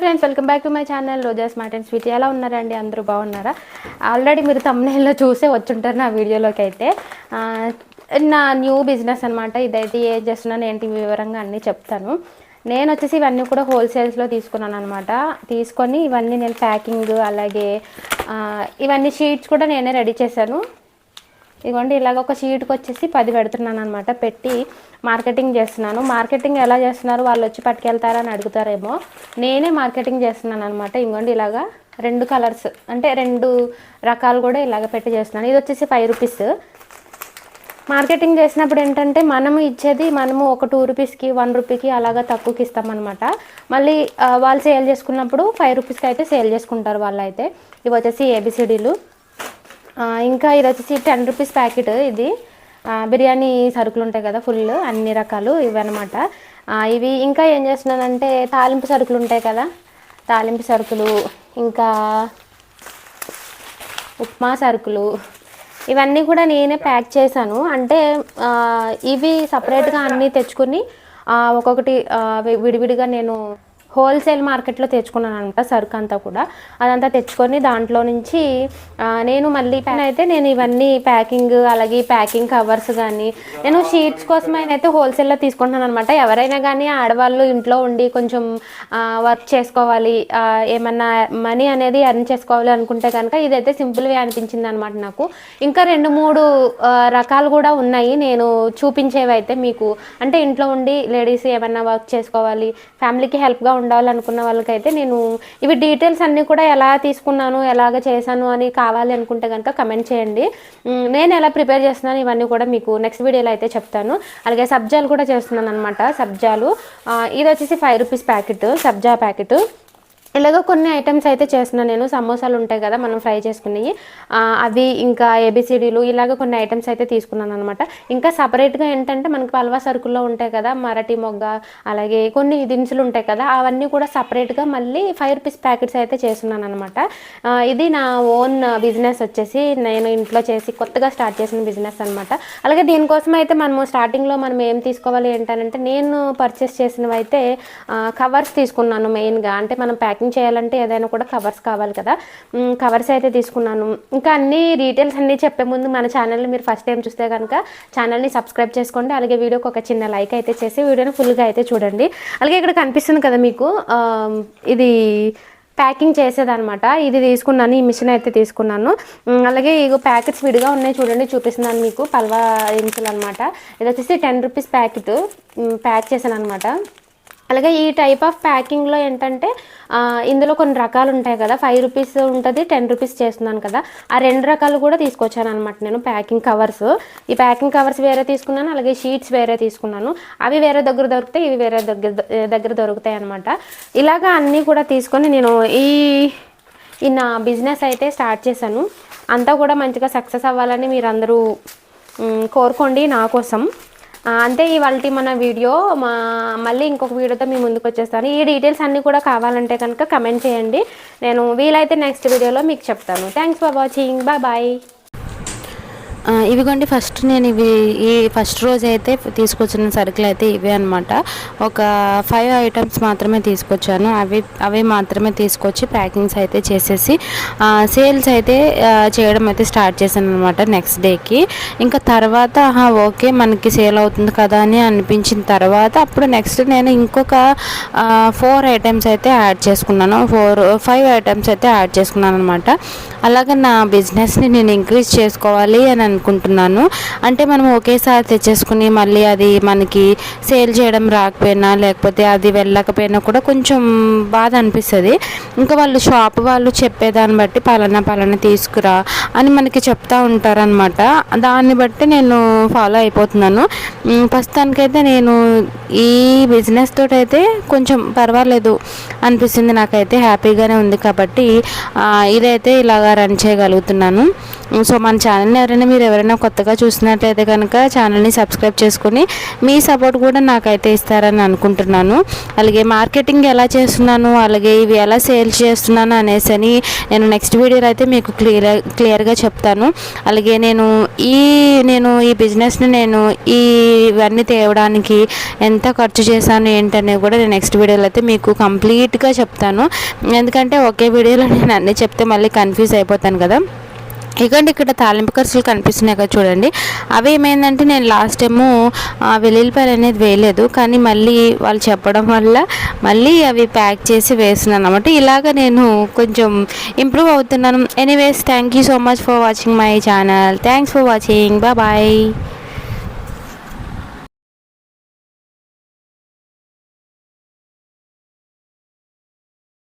Friends welcome back to my channel Roja smart and sweet ఎలా ఉన్నారండి? అందరూ బాగున్నారా? ఆల్రెడీ మీరు తమ్ముళ్ళలో చూసే వచ్చుంటారు నా వీడియోలోకి అయితే. నా న్యూ బిజినెస్ అనమాట ఇదైతే ఏ చేస్తున్నాను ఏంటి వివరంగా అన్నీ చెప్తాను. నేను వచ్చేసి ఇవన్నీ కూడా హోల్సేల్స్లో తీసుకున్నాను అనమాట తీసుకొని ఇవన్నీ నేను ప్యాకింగ్ అలాగే ఇవన్నీ షీట్స్ కూడా నేనే రెడీ చేశాను. ఇదిగోండి ఇలాగ ఒక షీట్కి వచ్చేసి పది పెడుతున్నాను అనమాట పెట్టి మార్కెటింగ్ చేస్తున్నాను. మార్కెటింగ్ ఎలా చేస్తున్నారు? వాళ్ళు వచ్చి పట్టుకెళ్తారని అడుగుతారేమో. నేనే మార్కెటింగ్ చేస్తున్నాను అనమాట ఇదిగోండి ఇలాగా రెండు కలర్స్ అంటే రెండు రకాలు కూడా ఇలాగ పెట్టి చేస్తున్నాను. ఇది వచ్చేసి ఫైవ్ రూపీస్. మార్కెటింగ్ చేసినప్పుడు ఏంటంటే మనము ఇచ్చేది మనము ఒక టూ రూపీస్కి వన్ రూపీకి అలాగా తక్కువకి ఇస్తామన్నమాట. మళ్ళీ వాళ్ళు సేల్ చేసుకున్నప్పుడు ఫైవ్ రూపీస్కి అయితే సేల్ చేసుకుంటారు వాళ్ళు అయితే ఇవి వచ్చేసి ఏబిసిడీలు ఇంకా ఇది వచ్చేసి టెన్ రూపీస్ ప్యాకెట్ ఇది. బిర్యానీ సరుకులు ఉంటాయి కదా ఫుల్ అన్ని రకాలు ఇవి ఇవి ఇంకా ఏం చేస్తున్నానంటే తాలింపు సరుకులు ఉంటాయి కదా తాలింపు సరుకులు ఇంకా ఉప్మా సరుకులు ఇవన్నీ కూడా నేనే ప్యాక్ చేశాను. అంటే ఇవి సపరేట్గా అన్నీ తెచ్చుకుని ఒక్కొక్కటి విడివిడిగా నేను హోల్సేల్ మార్కెట్లో తెచ్చుకున్నాను అనమాట సరుకు అంతా కూడా. అదంతా తెచ్చుకొని దాంట్లో నుంచి నేను మళ్ళీ పైన అయితే నేను ఇవన్నీ ప్యాకింగ్ అలాగే ప్యాకింగ్ కవర్స్ కానీ నేను షీట్స్ కోసం అయితే హోల్సేల్లో తీసుకుంటున్నాను అనమాట ఎవరైనా కానీ ఆడవాళ్ళు ఇంట్లో ఉండి కొంచెం వర్క్ చేసుకోవాలి ఏమన్నా మనీ అనేది ఎర్న్ చేసుకోవాలి అనుకుంటే కనుక ఇదైతే సింపుల్గా అనిపించింది అనమాట నాకు. ఇంకా రెండు మూడు రకాలు కూడా ఉన్నాయి. నేను చూపించేవి అయితే మీకు అంటే ఇంట్లో ఉండి లేడీస్ ఏమన్నా వర్క్ చేసుకోవాలి ఫ్యామిలీకి హెల్ప్గా ఉండాలనుకున్న వాళ్ళకైతే నేను ఇవి డీటెయిల్స్ అన్నీ కూడా ఎలా తీసుకున్నాను ఎలాగ చేశాను అని కావాలి అనుకుంటే కనుక కమెంట్ చేయండి. నేను ఎలా ప్రిపేర్ చేస్తున్నాను ఇవన్నీ కూడా మీకు నెక్స్ట్ వీడియోలో అయితే చెప్తాను. అలాగే సబ్జాలు కూడా చేస్తున్నాను అనమాట సబ్జాలు ఇది వచ్చేసి five rupees packet sabja packet ఇలాగ కొన్ని ఐటమ్స్ అయితే చేస్తున్నాను నేను. సమోసాలు ఉంటాయి కదా మనం ఫ్రై చేసుకునేవి. అవి ఇంకా ఏబిసిడీలు ఇలాగ కొన్ని ఐటమ్స్ అయితే తీసుకున్నాను అనమాట ఇంకా సపరేట్గా ఏంటంటే మనకి పల్వా సరుకుల్లో ఉంటాయి కదా మరటి మొగ్గ అలాగే కొన్ని దినుసులు ఉంటాయి కదా అవన్నీ కూడా సపరేట్గా మళ్ళీ ఫైవ్ రూపీస్ ప్యాకెట్స్ అయితే చేస్తున్నాను అనమాట ఇది నా ఓన్ బిజినెస్ వచ్చేసి నేను ఇంట్లో చేసి కొత్తగా స్టార్ట్ చేసిన బిజినెస్ అనమాట అలాగే దీనికోసం అయితే మనము స్టార్టింగ్లో మనం ఏం తీసుకోవాలి ఏంటంటే నేను పర్చేస్ చేసినవి అయితే కవర్స్ తీసుకున్నాను మెయిన్గా అంటే మనం ప్యాక్ ప్యాకింగ్ చేయాలంటే ఏదైనా కూడా కవర్స్ కావాలి కదా. కవర్స్ అయితే తీసుకున్నాను. ఇంకా అన్ని డీటెయిల్స్ అన్నీ చెప్పే ముందు మన ఛానల్ని మీరు ఫస్ట్ టైం చూస్తే కనుక ఛానల్ని సబ్స్క్రైబ్ చేసుకోండి. అలాగే వీడియోకి ఒక చిన్న లైక్ అయితే చేసి వీడియోని ఫుల్గా అయితే చూడండి. అలాగే ఇక్కడ కనిపిస్తుంది కదా మీకు ఇది ప్యాకింగ్ చేసేదనమాట ఇది తీసుకున్నాను ఈ మిషన్ అయితే తీసుకున్నాను. అలాగే ఇగో ప్యాకెట్స్ విడిగా ఉన్నాయి చూడండి చూపిస్తున్నాను మీకు. పల్వా దినుసులు అనమాట ఇది వచ్చేసి టెన్ రూపీస్ ప్యాకెట్ ప్యాక్ చేశాను అనమాట అలాగే ఈ టైప్ ఆఫ్ ప్యాకింగ్లో ఏంటంటే ఇందులో కొన్ని రకాలు ఉంటాయి కదా ఫైవ్ రూపీస్ ఉంటుంది టెన్ రూపీస్ చేస్తున్నాను కదా ఆ రెండు రకాలు కూడా తీసుకొచ్చాను అనమాట నేను ప్యాకింగ్ కవర్స్ ఈ ప్యాకింగ్ కవర్స్ వేరే తీసుకున్నాను అలాగే షీట్స్ వేరే తీసుకున్నాను. అవి వేరే దగ్గర దొరుకుతాయి ఇవి వేరే దగ్గర దగ్గర దొరుకుతాయి అనమాట ఇలాగా అన్నీ కూడా తీసుకొని నేను ఈ ఈ నా బిజినెస్ అయితే స్టార్ట్ చేశాను. అంతా కూడా మంచిగా సక్సెస్ అవ్వాలని మీరందరూ కోరుకోండి నా కోసం. అంతే ఇవాళ మన వీడియో మా మళ్ళీ ఇంకొక వీడియోతో మీ ముందుకు వచ్చేస్తాను. ఈ డీటెయిల్స్ అన్నీ కూడా కావాలంటే కనుక కమెంట్ చేయండి. నేను వీలైతే నెక్స్ట్ వీడియోలో మీకు చెప్తాను. Thanks for watching bye bye ఇవిగోండి first నేను ఇవి ఈ ఫస్ట్ రోజు అయితే తీసుకొచ్చిన సరుకులు అయితే ఇవే అనమాట ఒక ఫైవ్ ఐటమ్స్ మాత్రమే తీసుకొచ్చాను. అవి అవి మాత్రమే తీసుకొచ్చి ప్యాకింగ్స్ అయితే చేసేసి సేల్స్ అయితే చేయడం అయితే స్టార్ట్ చేశాను అనమాట నెక్స్ట్ డేకి ఇంకా తర్వాత ఓకే మనకి సేల్ అవుతుంది కదా అని అనిపించిన తర్వాత అప్పుడు నెక్స్ట్ నేను ఇంకొక ఫోర్ ఐటమ్స్ అయితే యాడ్ చేసుకున్నాను. ఫోర్ ఫైవ్ ఐటమ్స్ అయితే యాడ్ చేసుకున్నాను అనమాట అలాగే నా బిజినెస్ని నేను ఇంక్రీజ్ చేసుకోవాలి అని అనుకుంటున్నాను. అంటే మనం ఒకేసారి తెచ్చేసుకుని మళ్ళీ అది మనకి సేల్ చేయడం రాకపోయినా లేకపోతే అది వెళ్ళకపోయినా కూడా కొంచెం బాధ అనిపిస్తుంది. ఇంకా వాళ్ళు షాప్ వాళ్ళు చెప్పేదాన్ని బట్టి పలానా పలానా తీసుకురా అని మనకి చెప్తా ఉంటారనమాట దాన్ని బట్టి నేను ఫాలో అయిపోతున్నాను. ప్రస్తుతానికైతే నేను ఈ బిజినెస్ తోటి అయితే కొంచెం పర్వాలేదు అనిపిస్తుంది. నాకైతే హ్యాపీగానే ఉంది కాబట్టి ఇదైతే ఇలాగా రన్ చేయగలుగుతున్నాను. Mm, సో మన ఛానల్ని ఎవరైనా మీరు ఎవరైనా కొత్తగా చూసినట్లయితే కనుక ఛానల్ని సబ్స్క్రైబ్ చేసుకుని మీ సపోర్ట్ కూడా నాకైతే ఇస్తారని అనుకుంటున్నాను. అలాగే మార్కెటింగ్ ఎలా చేస్తున్నాను అలాగే ఇవి ఎలా సేల్ చేస్తున్నాను అనేసి అని నేను నెక్స్ట్ వీడియోలో అయితే మీకు క్లియర్ క్లియర్గా చెప్తాను. అలాగే నేను ఈ నేను ఈ బిజినెస్ని నేను ఈ ఇవన్నీ తేవడానికి ఎంత ఖర్చు చేశాను ఏంటనేది కూడా నేను నెక్స్ట్ వీడియోలో అయితే మీకు కంప్లీట్గా చెప్తాను. ఎందుకంటే ఒకే వీడియోలో నేను అన్నీ చెప్తే మళ్ళీ కన్ఫ్యూజ్ అయిపోతాను కదా. ఇకండి ఇక్కడ తాలింపు ఖర్చులు కనిపిస్తున్నాయి కదా చూడండి. అవి ఏమైందంటే నేను లాస్ట్ టైము వెల్లుల్లిపాయలు అనేది వేయలేదు. కానీ మళ్ళీ వాళ్ళు చెప్పడం వల్ల మళ్ళీ అవి ప్యాక్ చేసి వేస్తున్నాను అనమాట ఇలాగ నేను కొంచెం ఇంప్రూవ్ అవుతున్నాను. Anyways thank you so much for watching my channel thanks for watching bye